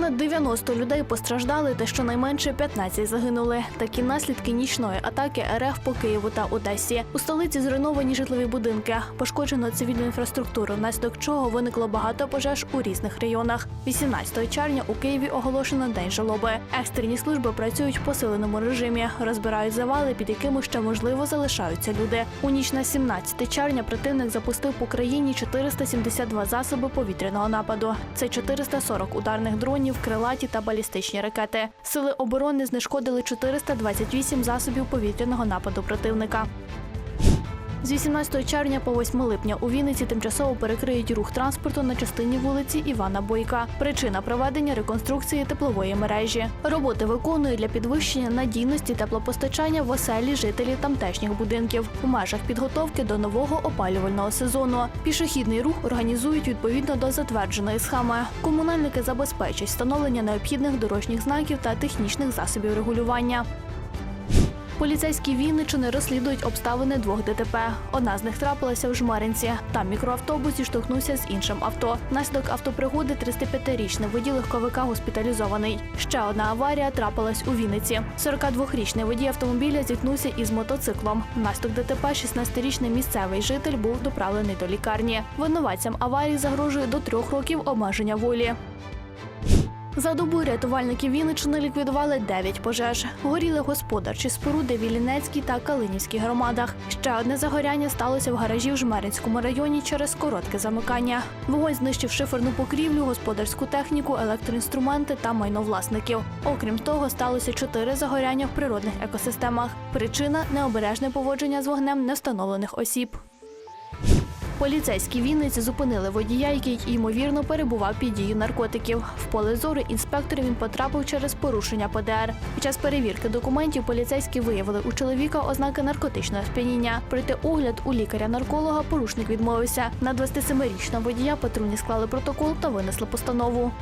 Понад 90 людей постраждали та щонайменше 15 загинули. Такі наслідки нічної атаки РФ по Києву та Одесі. У столиці зруйновані житлові будинки, пошкоджено цивільну інфраструктуру, внаслідок чого виникло багато пожеж у різних районах. 18 червня у Києві оголошено день жалоби. Екстрені служби працюють в посиленому режимі, розбирають завали, під якими ще можливо залишаються люди. У ніч на 17 червня противник запустив по країні 472 засоби повітряного нападу. Це 440 ударних дронів, крилаті та балістичні ракети. Сили оборони знешкодили 428 засобів повітряного нападу противника. З 18 червня по 8 липня у Вінниці тимчасово перекриють рух транспорту на частині вулиці Івана Бойка. Причина проведення реконструкції теплової мережі. Роботи виконують для підвищення надійності теплопостачання в оселі жителів тамтешніх будинків у межах підготовки до нового опалювального сезону. Пішохідний рух організують відповідно до затвердженої схеми. Комунальники забезпечать встановлення необхідних дорожніх знаків та технічних засобів регулювання. Поліцейські Вінничини розслідують обставини двох ДТП. Одна з них трапилася в Жмеринці. Там мікроавтобус зіштовхнувся з іншим авто. Наслідок автопригоди 35-річний водій легковика госпіталізований. Ще одна аварія трапилась у Вінниці. 42-річний водій автомобіля зіткнувся із мотоциклом. Внаслідок ДТП 16-річний місцевий житель був доправлений до лікарні. Винуватцям аварії загрожує до трьох років обмеження волі. За добу рятувальники Вінничини ліквідували 9 пожеж. Горіли господарчі споруди в Іллінецькій та Калинівській громадах. Ще одне загоряння сталося в гаражі в Жмеринському районі через коротке замикання. Вогонь знищив шиферну покрівлю, господарську техніку, електроінструменти та майно власників. Окрім того, сталося чотири загоряння в природних екосистемах. Причина необережне поводження з вогнем невстановлених осіб. Поліцейські Вінниці зупинили водія, який ймовірно перебував під дією наркотиків. В поле зору інспектор він потрапив через порушення ПДР. Під час перевірки документів поліцейські виявили у чоловіка ознаки наркотичного сп'яніння. Проте огляд у лікаря-нарколога порушник відмовився. На 27-річного водія патрульні склали протокол та винесли постанову.